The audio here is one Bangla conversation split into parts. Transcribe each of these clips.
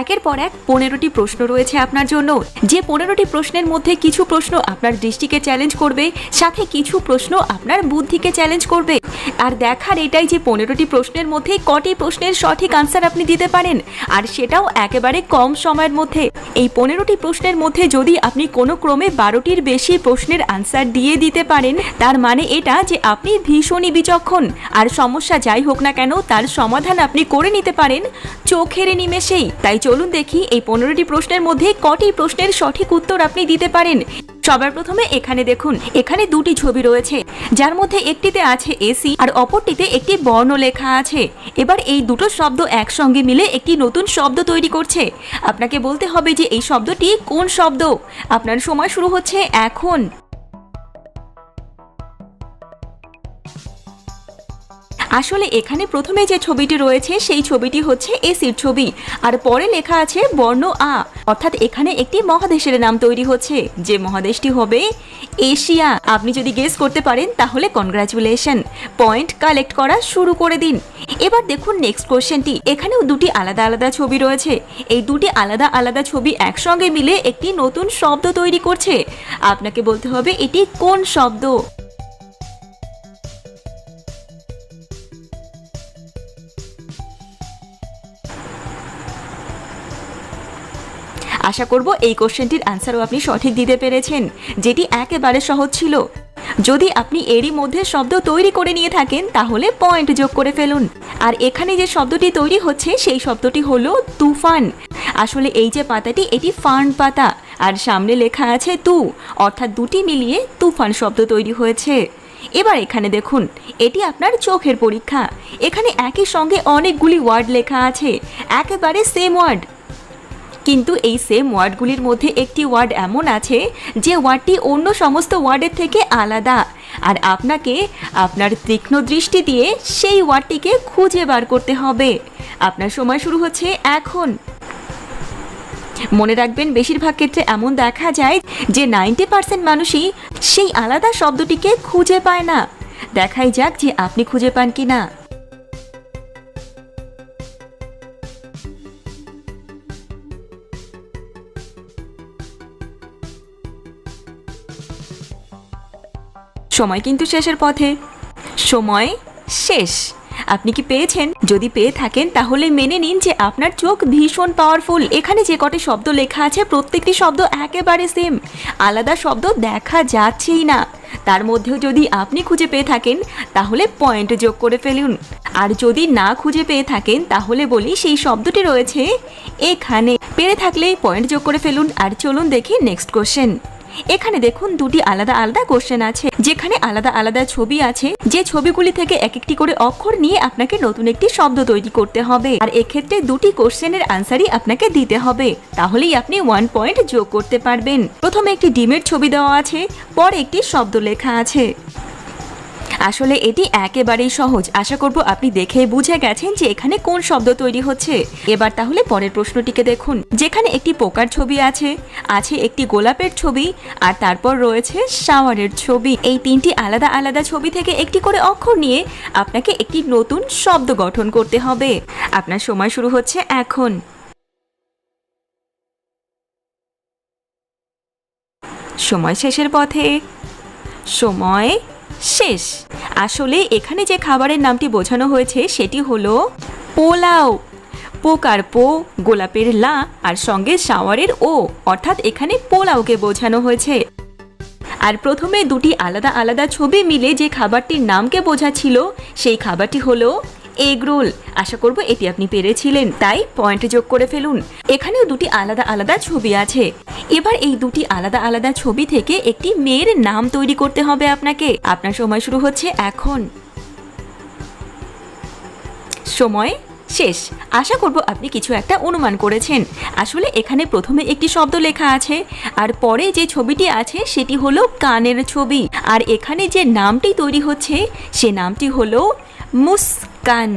একের পর এক পনেরোটি প্রশ্ন রয়েছে আপনার জন্য। যে পনেরোটি প্রশ্নের মধ্যে কিছু প্রশ্ন আপনার দৃষ্টিকে চ্যালেঞ্জ করবে, সাথে কিছু প্রশ্ন আপনার বুদ্ধিকে চ্যালেঞ্জ করবে। আর দেখার এটাই যে পনেরোটি প্রশ্নের মধ্যে কটি প্রশ্নের সঠিক আনসার আপনি দিতে পারেন, আর সেটাও একেবারে কম সময়ের মধ্যে। এই পনেরোটি প্রশ্নের মধ্যে যদি আপনি কোনো ক্রমে বারোটির বেশি প্রশ্নের আনসার দিয়ে দিতে পারেন, তার মানে এটা যে আপনি ভীষণই বিচক্ষণ। আর সমস্যা যাই হোক না কেন, তার সমাধান আপনি করে নিতে পারেন। চোখের নিমেষেই, তাই চলুন দেখি এই পনেরোটি প্রশ্নের মধ্যে কটি প্রশ্নের সঠিক উত্তর আপনি দিতে পারেন। সবার প্রথমে এখানে দেখুন, এখানে দুটি ছবি রয়েছে, যার মধ্যে একটিতে আছে এসি আর অপরটিতে একটি বর্ণ লেখা আছে। এবার এই দুটো শব্দ একসঙ্গে মিলে একটি নতুন শব্দ তৈরি করছে। আপনাকে বলতে হবে যে এই শব্দটি কোন শব্দ? আপনার সময় শুরু হচ্ছে এখন। আসলে এখানে প্রথমে যে ছবিটি রয়েছে, সেই ছবিটি হচ্ছে এসির ছবি। আর পরে লেখা আছে বর্ণ আ, অর্থাৎ এখানে একটি মহাদেশের নাম তৈরি হচ্ছে। যে মহাদেশটি হবে এশিয়া। আপনি যদি গেস করতে পারেন, তাহলে কনগ্রাচুলেশন পয়েন্ট কালেক্ট করা শুরু করে দিন। এবার দেখুন নেক্সট কোশ্চেনটি এখানেও দুটি আলাদা আলাদা ছবি রয়েছে। এই দুটি আলাদা আলাদা ছবি একসঙ্গে মিলে একটি নতুন শব্দ তৈরি করছে। আপনাকে বলতে হবে এটি কোন শব্দ? আশা করব এই কোশ্চেনটির অ্যান্সারও আপনি সঠিক দিতে পেরেছেন, যেটি একেবারে সহজ ছিল। যদি আপনি এরই মধ্যে শব্দ তৈরি করে নিয়ে থাকেন, তাহলে পয়েন্ট যোগ করে ফেলুন। আর এখানে যে শব্দটি তৈরি হচ্ছে, সেই শব্দটি হলো তুফান। আসলে এই যে পাতাটি, এটি ফান পাতা, আর সামনে লেখা আছে তু, অর্থাৎ দুটি মিলিয়ে তুফান শব্দ তৈরি হয়েছে। এবার এখানে দেখুন, এটি আপনার চোখের পরীক্ষা। এখানে একই সঙ্গে অনেকগুলি ওয়ার্ড লেখা আছে, একেবারে সেম ওয়ার্ড কিন্তু এই সেম ওয়ার্ডগুলির মধ্যে একটি ওয়ার্ড এমন আছে যে ওয়ার্ডটি অন্য সমস্ত ওয়ার্ডের থেকে আলাদা। আর আপনাকে আপনার তীক্ষ্ণ দৃষ্টি দিয়ে সেই ওয়ার্ডটিকে খুঁজে বার করতে হবে। আপনার সময় শুরু হচ্ছে এখন। মনে রাখবেন, বেশিরভাগ ক্ষেত্রে এমন দেখা যায় যে নাইনটি পার্সেন্ট মানুষই সেই আলাদা শব্দটিকে খুঁজে পায় না। দেখাই যাক যে আপনি খুঁজে পান কি না সময় কিন্তু শেষের পথে। সময় শেষ। আপনি কি পেয়েছেন? যদি পেয়ে থাকেন, তাহলে মেনে নিন যে আপনার চোখ ভীষণ পাওয়ারফুল এখানে যে কটি শব্দ লেখা আছে, প্রত্যেকটি শব্দ একেবারে সেম আলাদা শব্দ দেখা যাচ্ছেই না। তার মধ্যেও যদি আপনি খুঁজে পেয়ে থাকেন, তাহলে পয়েন্ট যোগ করে ফেলুন। আর যদি না খুঁজে পেয়ে থাকেন, তাহলে বলি সেই শব্দটি রয়েছে এখানে। পেরে থাকলে পয়েন্ট যোগ করে ফেলুন। আর চলুন দেখি নেক্সট কোশ্চেন এখানে দেখুন দুটি আলাদা আলাদা কোশ্চেন আছে। যেখানে আলাদা আলাদা ছবি আছে, যে ছবিগুলি থেকে এক একটি করে অক্ষর নিয়ে আপনাকে নতুন একটি শব্দ তৈরি করতে হবে। আর এক্ষেত্রে দুটি কোশ্চেনের আনসারই আপনাকে দিতে হবে। তাহলেই আপনি ওয়ান পয়েন্ট যোগ করতে পারবেন। প্রথমে একটি ডিমের ছবি দেওয়া আছে, পরে একটি শব্দ লেখা আছে। আসলে এটি একেবারেই সহজ। আশা করব আপনি দেখে বুঝে গেছেন যে এখানে কোন শব্দ তৈরি হচ্ছে। এবার তাহলে পরের প্রশ্নটিকে দেখুন। যেখানে একটি পোকার ছবি আছে আছে একটি গোলাপের ছবি, আর তারপর রয়েছে শাওয়ারের ছবি। এই তিনটি আলাদা আলাদা ছবি থেকে একটি করে অক্ষর নিয়ে আপনাকে একটি নতুন শব্দ গঠন করতে হবে। আপনার সময় শুরু হচ্ছে এখন। সময় শেষের পথে। সময় শেষ। আসলে এখানে যে খাবারের নামটি বোঝানো হয়েছে, সেটি হলো পোলাও। পোকার পো, গোলাপের লা, আর সঙ্গে শাওয়ারের ও, অর্থাৎ এখানে পোলাওকে বোঝানো হয়েছে। আর প্রথমে দুটি আলাদা আলাদা ছবি মিলে যে খাবারটির নামকে বোঝাচ্ছিল সেই খাবারটি হলো এগ রোল। আশা করব এটি আপনি পেরেছিলেন। তাই পয়েন্ট যোগ করে ফেলুন। এখানেও দুটি আলাদা আলাদা ছবি আছে। এবার এই দুটি আলাদা আলাদা ছবি থেকে একটি মেয়ের নাম তৈরি করতে হবে আপনাকে। আপনার সময় শুরু হচ্ছে এখন। সময় শেষ। আশা করব আপনি কিছু একটা অনুমান করেছেন। আসলে এখানে প্রথমে একটি শব্দ লেখা আছে। আর পরে যে ছবিটি আছে, সেটি হলো কানের ছবি। আর এখানে যে নামটি তৈরি হচ্ছে, সে নামটি হলো মুস্কান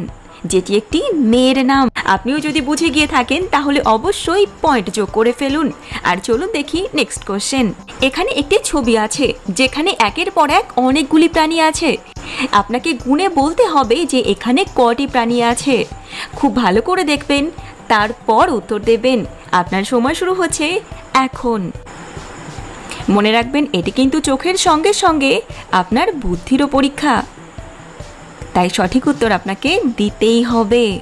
যেটি একটি মেয়ের নাম। আপনিও যদি বুঝে গিয়ে থাকেন, তাহলে অবশ্যই পয়েন্ট যোগ করে ফেলুন। আর চলুন দেখি নেক্সট কোশ্চেন এখানে একটি ছবি আছে, যেখানে একের পর এক অনেকগুলি প্রাণী আছে। আপনাকে গুণে বলতে হবে যে এখানে কটি প্রাণী আছে। খুব ভালো করে দেখবেন, তারপর উত্তর দেবেন। আপনার সময় শুরু হচ্ছে এখন। মনে রাখবেন, এটি কিন্তু চোখের সঙ্গে সঙ্গে আপনার বুদ্ধিরও পরীক্ষা। তাই সঠিক উত্তর আপনাকে দিতেই হবে।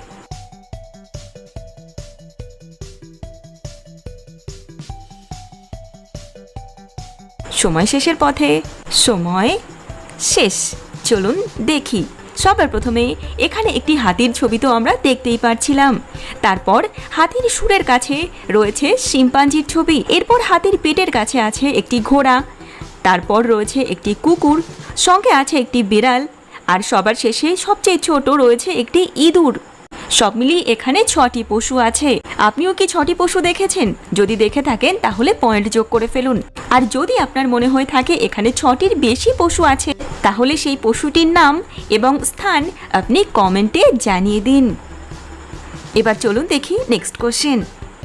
সময় শেষের পথে, সময় শেষ। চলুন দেখি। সবার প্রথমে এখানে একটি হাতির ছবি তো আমরা দেখতেই পারছিলাম। তারপর হাতির সুরের কাছে রয়েছে শিম্পাঞ্জির ছবি। এরপর হাতির পেটের কাছে আছে একটি ঘোড়া। তারপর রয়েছে একটি কুকুর। সঙ্গে আছে একটি বিড়াল। আর সবার শেষে সবচেয়ে ছোট রয়েছে একটি ইঁদুর। সব মিলিয়ে এখানে ছটি পশু আছে। আপনিও কি ছটি পশু দেখেছেন? যদি দেখে থাকেন, তাহলে পয়েন্ট যোগ করে ফেলুন। আর যদি আপনার মনে হয়ে থাকে এখানে ছটির বেশি পশু আছে, তাহলে সেই পশুটির নাম এবং স্থান আপনি কমেন্টে জানিয়ে দিন। এবার চলুন দেখি নেক্সট কোশ্চেন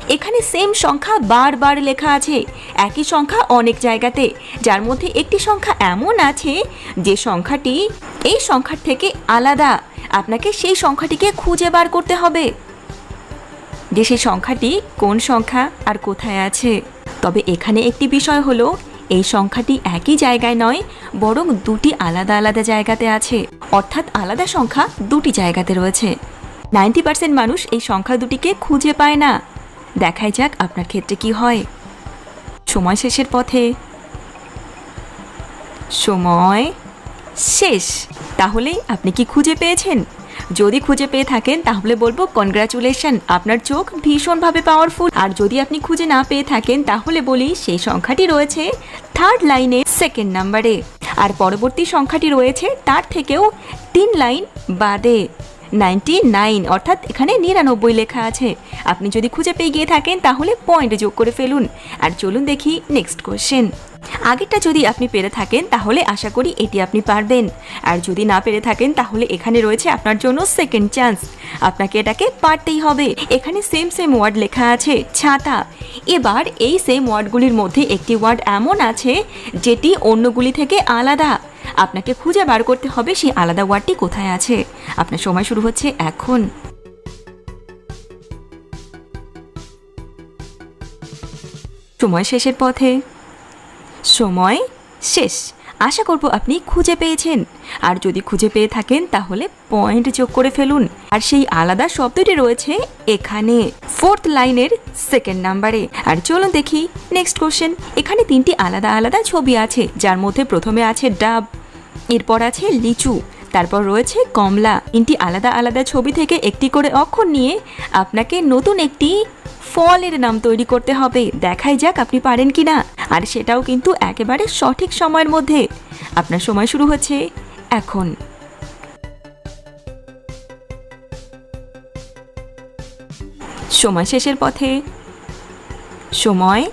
এখানে সেম সংখ্যা বারবার লেখা আছে। একই সংখ্যা অনেক জায়গাতে। যার মধ্যে একটি সংখ্যা এমন আছে যে সংখ্যাটি এই সংখ্যার থেকে আলাদা। আপনাকে সেই সংখ্যাটিকে খুঁজে বার করতে হবে। যে সেই সংখ্যাটি কোন সংখ্যা আর কোথায় আছে। তবে এখানে একটি বিষয় হলো, এই সংখ্যাটি একই জায়গায় নয়, বরং দুটি আলাদা আলাদা জায়গাতে আছে। অর্থাৎ আলাদা সংখ্যা দুটি জায়গাতে রয়েছে। নাইনটি পার্সেন্ট মানুষ এই সংখ্যা দুটিকে খুঁজে পায় না। দেখাই যাক আপনার ক্ষেত্রে কি হয়। সময় শেষের পথে। সময় শেষ। তাহলে আপনি কি খুঁজে পেয়েছেন? যদি খুঁজে পেয়ে থাকেন, তাহলে বলব কনগ্রাচুলেশন আপনার চোখ ভীষণভাবে পাওয়ারফুল আর যদি আপনি খুঁজে না পেয়ে থাকেন, তাহলে বলি সেই সংখ্যাটি রয়েছে থার্ড লাইনে সেকেন্ড নাম্বারে আর পরবর্তী সংখ্যাটি রয়েছে তার থেকেও তিন লাইন বাদে। নাইনটি নাইন, অর্থাৎ এখানে নিরানব্বই লেখা আছে। আপনি যদি খুঁজে পেয়ে গিয়ে থাকেন, তাহলে পয়েন্ট যোগ করে ফেলুন। আর চলুন দেখি নেক্সট কোশ্চেন আগেরটা যদি আপনি পেরে থাকেন, তাহলে আশা করি এটি আপনি পারবেন। আর যদি না পেরে থাকেন, তাহলে এখানে রয়েছে আপনার জন্য সেকেন্ড চান্স আপনাকে এটাকে পারতেই হবে। এখানে সেম সেম ওয়ার্ড লেখা আছে, ছাতা। এবার এই সেম ওয়ার্ডগুলির মধ্যে একটি ওয়ার্ড এমন আছে, যেটি অন্যগুলি থেকে আলাদা। আপনাকে খুঁজে বার করতে হবে সেই আলাদা ওয়ার্ডটি কোথায় আছে। আপনার সময় শুরু হচ্ছে এখন। সময় শেষের পথে। সময় শেষ। আশা করব আপনি খুঁজে পেয়েছেন। আর যদি খুঁজে পেয়ে থাকেন, তাহলে পয়েন্ট যোগ করে ফেলুন। আর সেই আলাদা শব্দটি রয়েছে এখানে, ফোর্থ লাইনের সেকেন্ড নাম্বারে। আর চলুন দেখি নেক্সট কোশ্চেন। এখানে তিনটি আলাদা আলাদা ছবি আছে, যার মধ্যে প্রথমে আছে ডাব, এরপর আছে লিচু, তারপর রয়েছে কমলা। তিনটি আলাদা আলাদা ছবি থেকে একটি করে অক্ষর নিয়ে আপনাকে নতুন একটি ফলের নাম তৈরি করতে হবে। দেখাই যাক আপনি পারেন কি না আর সেটাও কিন্তু একেবারে সঠিক সময়ের মধ্যে। আপনার সময় শুরু হচ্ছে এখন। সময় শেষের পথে। সময়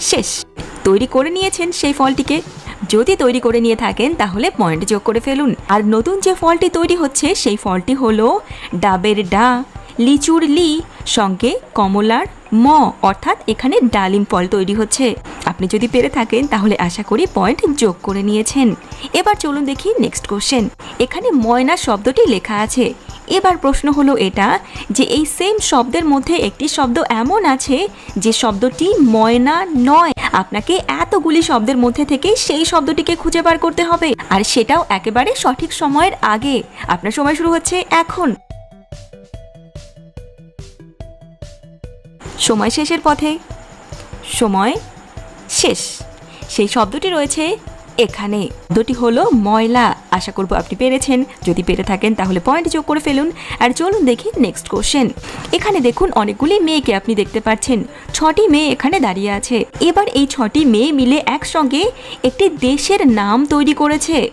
শেষ। তৈরি করে নিয়েছেন সেই ফলটিকে। যদি তৈরি করে নিয়ে থাকেন, তাহলে পয়েন্ট যোগ করে ফেলুন। আর নতুন যে ফলটি তৈরি হচ্ছে, সেই ফলটি হলো ডাবের ডা, লিচুর লি সঙ্গে কমলার ম অর্থাৎ এখানে ডালিম ফল তৈরি হচ্ছে। আপনি যদি পেরে থাকেন, তাহলে আশা করি পয়েন্ট যোগ করে নিয়েছেন। এবার চলুন দেখি নেক্সট কোশ্চেন এখানে ময়না শব্দটি লেখা আছে। এবার প্রশ্ন হলো এটা যে, এই সেম শব্দের মধ্যে একটি শব্দ এমন আছে যে, শব্দটি ময়না নয়। আপনাকে এতগুলি শব্দের মধ্যে থেকে সেই শব্দটিকে খুঁজে বার করতে হবে। আর সেটাও একেবারে সঠিক সময়ের আগে। আপনার সময় শুরু হচ্ছে এখন। সময় শেষের পথে। সময় শেষ। সেই শব্দটি রয়েছে এখানে। দুটি হলো ময়লা। আশা করব আপনি পেরেছেন। যদি পেরে থাকেন তাহলে পয়েন্ট যোগ করে ফেলুন। আর চলুন দেখি নেক্সট কোশ্চেন এখানে দেখুন অনেকগুলি মেয়েকে আপনি দেখতে পাচ্ছেন। ছটি মেয়ে এখানে দাঁড়িয়ে আছে। এবার এই ছটি মেয়ে মিলে একসঙ্গে একটি দেশের নাম তৈরি করেছে।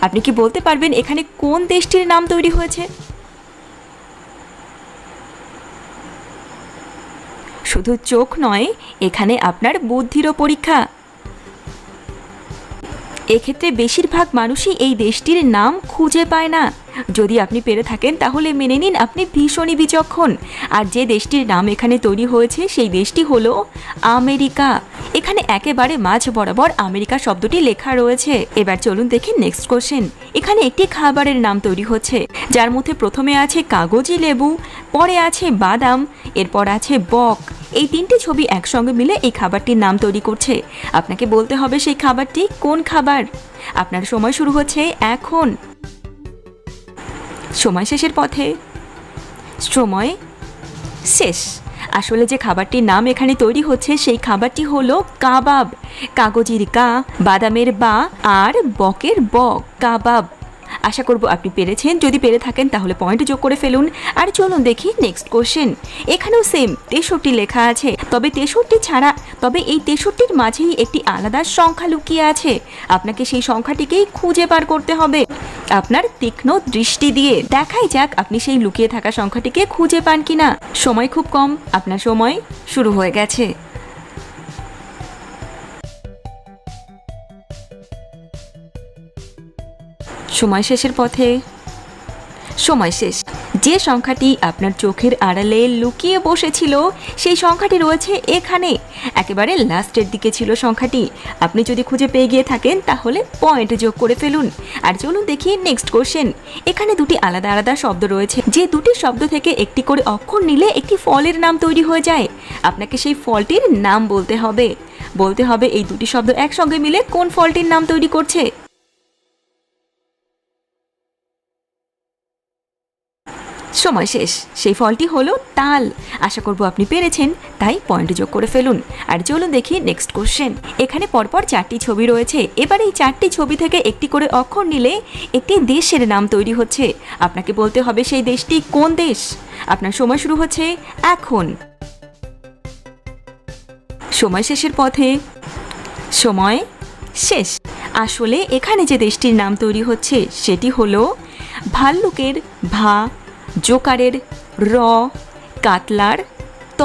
আপনি কি বলতে পারবেন এখানে কোন দেশটির নাম তৈরি হয়েছে? শুধু চোখ নয়, এখানে আপনার বুদ্ধিরও পরীক্ষা। এক্ষেত্রে বেশিরভাগ মানুষই এই দেশটির নাম খুঁজে পায় না। যদি আপনি পেরে থাকেন, তাহলে মেনে নিন আপনি ভীষণই বিচক্ষণ। আর যে দেশটির নাম এখানে তৈরি হয়েছে, সেই দেশটি হলো আমেরিকা। এখানে একেবারে মাঝ বরাবর আমেরিকা শব্দটি লেখা রয়েছে। এবার চলুন দেখি নেক্সট কোশ্চেন এখানে একটি খাবারের নাম তৈরি হচ্ছে। যার মধ্যে প্রথমে আছে কাগজি লেবু, পরে আছে বাদাম, এরপর আছে বক। এই তিনটি ছবি একসঙ্গে মিলে এই খাবারটির নাম তৈরি করছে। আপনাকে বলতে হবে সেই খাবারটি কোন খাবার? আপনার সময় শুরু হচ্ছে এখন। সময় শেষের পথে। সময় শেষ। আসলে যে খাবারটির নাম এখানে তৈরি হচ্ছে সেই খাবারটি হলো কাবাব। কাগজির কা বাদামের বা, আর বকের ব, কাবাব। আশা করব আপনি পেরেছেন। যদি পেরে থাকেন, তাহলে পয়েন্ট যোগ করে ফেলুন। আর চলুন দেখি নেক্সট কোশ্চেন এখানেও সেম তেষট্টি লেখা আছে। তবে তেষট্টি ছাড়া, তবে এই তেষট্টির মাঝেই একটি আলাদা সংখ্যা লুকিয়ে আছে। আপনাকে সেই সংখ্যাটিকেই খুঁজে বার করতে হবে। আপনার তীক্ষ্ণ দৃষ্টি দিয়ে। দেখাই যাক আপনি সেই লুকিয়ে থাকা সংখ্যাটিকে খুঁজে পান কিনা। সময় খুব কম। আপনার সময় শুরু হয়ে গেছে। সময় শেষের পথে। সময় শেষ। যে সংখ্যাটি আপনার চোখের আড়ালে লুকিয়ে বসেছিল, সেই সংখ্যাটি রয়েছে এখানে। একেবারে লাস্টের দিকে ছিল সংখ্যাটি। আপনি যদি খুঁজে পেয়ে গিয়ে থাকেন, তাহলে পয়েন্ট যোগ করে ফেলুন। আর চলুন দেখি নেক্সট কোশ্চেন এখানে দুটি আলাদা আলাদা শব্দ রয়েছে। যে দুটি শব্দ থেকে একটি করে অক্ষর নিলে একটি ফলের নাম তৈরি হয়ে যায়। আপনাকে সেই ফলটির নাম বলতে হবে। বলতে হবে এই দুটি শব্দ একসঙ্গে মিলে কোন ফলটির নাম তৈরি করছে? সময় শেষ। সেই ফলটি হলো তাল। আশা করব আপনি পেরেছেন, তাই পয়েন্ট যোগ করে ফেলুন। আর চলুন দেখি নেক্সট কোশ্চেন এখানে পরপর চারটি ছবি রয়েছে। এবার এই চারটি ছবি থেকে একটি করে অক্ষর নিলে একটি দেশের নাম তৈরি হচ্ছে। আপনাকে বলতে হবে সেই দেশটি কোন দেশ? আপনার সময় শুরু হচ্ছে এখন। সময় শেষের পথে সময় শেষ। আসলে এখানে যে দেশটির নাম তৈরি হচ্ছে, সেটি হলো ভাল্লুকের ভা জোকারের র, কাতলার ত,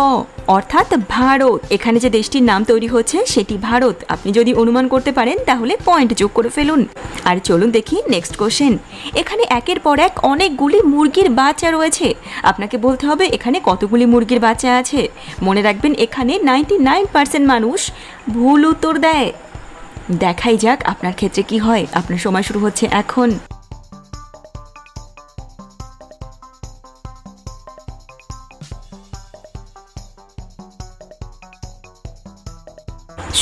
অর্থাৎ ভারত। এখানে যে দেশটির নাম তৈরি হচ্ছে সেটি ভারত। আপনি যদি অনুমান করতে পারেন, তাহলে পয়েন্ট যোগ করে ফেলুন। আর চলুন দেখি নেক্সট কোশ্চেন এখানে একের পর এক অনেকগুলি মুরগির বাচ্চা রয়েছে। আপনাকে বলতে হবে, এখানে কতগুলি মুরগির বাচ্চা আছে? মনে রাখবেন, এখানে নাইনটি নাইন পার্সেন্ট মানুষ ভুল উত্তর দেয়। দেখাই যাক আপনার ক্ষেত্রে কি হয়। আপনার সময় শুরু হচ্ছে এখন।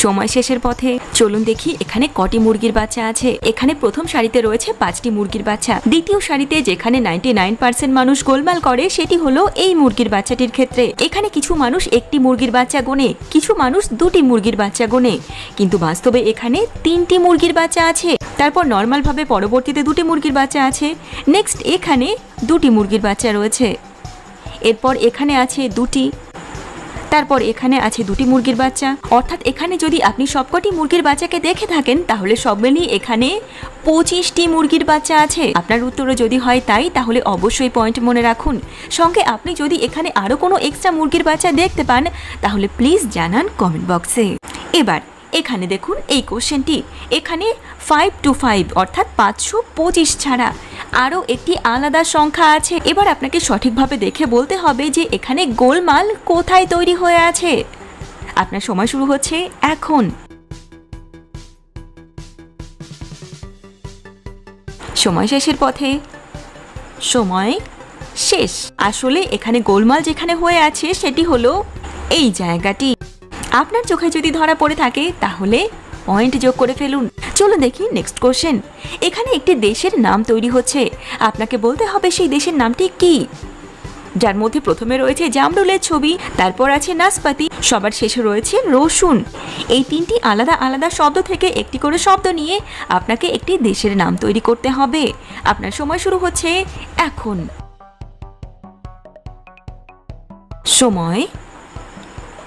সময় শেষের পথে। চলুন দেখি এখানে কটি মুরগির বাচ্চা আছে। এখানে প্রথম সারিতে রয়েছে পাঁচটি মুরগির বাচ্চা। দ্বিতীয় সারিতে যেখানে নাইনটি নাইন পার্সেন্ট মানুষ গোলমাল করে, সেটি হলো এই মুরগির বাচ্চাটির ক্ষেত্রে। এখানে কিছু মানুষ একটি মুরগির বাচ্চা গোনে, কিছু মানুষ দুটি মুরগির বাচ্চা গোনে। কিন্তু বাস্তবে এখানে তিনটি মুরগির বাচ্চা আছে। তারপর নর্মালভাবে পরবর্তীতে দুটি মুরগির বাচ্চা আছে। নেক্সট এখানে দুটি মুরগির বাচ্চা রয়েছে। এরপর এখানে আছে দুটি। তারপর এখানে আছে দুটি মুরগির বাচ্চা। অর্থাৎ এখানে যদি আপনি সবকটি মুরগির বাচ্চাকে দেখে থাকেন, তাহলে সব মিলিয়ে এখানে পঁচিশটি মুরগির বাচ্চা আছে। আপনার উত্তরও যদি হয় তাই, তাহলে অবশ্যই পয়েন্ট মনে রাখুন। সঙ্গে আপনি যদি এখানে আরও কোনো এক্সট্রা মুরগির বাচ্চা দেখতে পান, তাহলে প্লিজ জানান কমেন্ট বক্সে এবার, এখানে দেখুন এই কোশ্চেনটি এখানে ফাইভ টু ফাইভ অর্থাৎ পাঁচশো পঁচিশ ছাড়া। আরও একটি আলাদা সংখ্যা আছে। এবার আপনাকে সঠিকভাবে দেখে বলতে হবে যে এখানে গোলমাল কোথায় তৈরি হয়ে আছে। আপনার সময় শুরু হচ্ছে এখন। সময় শেষের পথে। সময় শেষ। আসলে এখানে গোলমাল যেখানে হয়ে আছে, সেটি হলো এই জায়গাটি। আপনার চোখে যদি ধরা পড়ে থাকে, তাহলে পয়েন্ট যোগ করে ফেলুন। চলো দেখি নেক্সট কোশ্চেন এখানে একটি দেশের নাম তৈরি হচ্ছে। আপনাকে বলতে হবে সেই দেশের নামটি কি? যার মধ্যে প্রথমে রয়েছে জামরুলের ছবি, তারপর আছে নাসপাতি সবার শেষে রয়েছে রসুন। এই তিনটি আলাদা আলাদা শব্দ থেকে একটি করে শব্দ নিয়ে আপনাকে একটি দেশের নাম তৈরি করতে হবে। আপনার সময় শুরু হচ্ছে এখন। সময়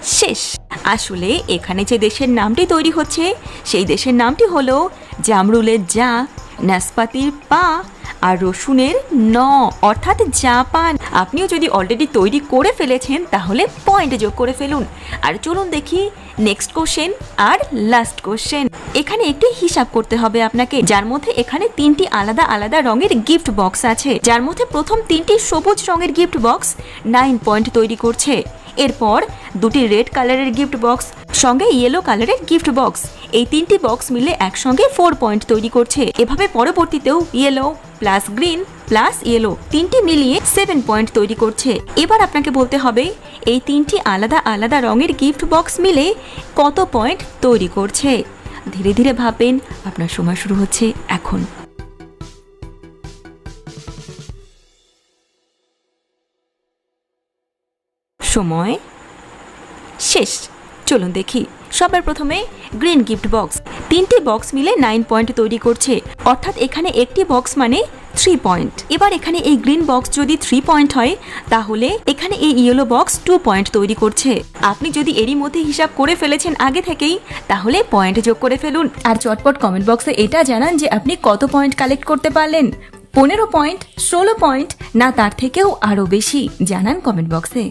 শেষ। আসলে এখানে যে দেশের নামটি তৈরি হচ্ছে, সেই দেশের নামটি হলো জামরুলের জা নাসপাতির পা আর রসুনের ন। অর্থাৎ জাপান আপনিও যদি অলরেডি তৈরি করে ফেলেছেন, তাহলে পয়েন্ট যোগ করে ফেলুন। আর চলুন দেখি নেক্সট কোশ্চেন আর লাস্ট কোশ্চেন এখানে একটি হিসাব করতে হবে আপনাকে। যার মধ্যে এখানে তিনটি আলাদা আলাদা রঙের গিফট বক্স আছে। যার মধ্যে প্রথম তিনটি সবুজ রঙের গিফট বক্স নাইন পয়েন্ট তৈরি করছে। এরপর দুটি রেড কালারের গিফট বক্স সঙ্গে ইয়েলো কালারের গিফট বক্স এই তিনটি বক্স মিলে একসঙ্গে ফোর পয়েন্ট তৈরি করছে। এভাবে পরবর্তীতেও yellow plus green plus yellow তিনটি মিলিয়ে সেভেন পয়েন্ট তৈরি করছে। এবার আপনাকে বলতে হবে, এই তিনটি আলাদা আলাদা রঙের গিফট বক্স মিলে কত পয়েন্ট তৈরি করছে? ধীরে ধীরে ভাববেন, আপনার সময় শুরু হচ্ছে এখন। সময় শেষ। চলুন দেখি। সবার প্রথমে গ্রিন গিফট বক্স। তিনটি বক্স মিলে নাইন পয়েন্ট তৈরি করছে। অর্থাৎ এখানে একটি বক্স মানে থ্রি পয়েন্ট। এবার এখানে এই গ্রিন বক্স যদি থ্রি পয়েন্ট হয়, তাহলে এখানে এই ইয়েলো বক্স টু পয়েন্ট তৈরি করছে। আপনি যদি এরই মধ্যে হিসাব করে ফেলেছেন আগে থেকেই, তাহলে পয়েন্ট যোগ করে ফেলুন। আর চটপট কমেন্ট বক্সে এটা জানান যে আপনি কত পয়েন্ট কালেক্ট করতে পারলেন? পনেরো পয়েন্ট, ষোলো পয়েন্ট, না তার থেকেও আরও বেশি। জানান কমেন্ট বক্সে।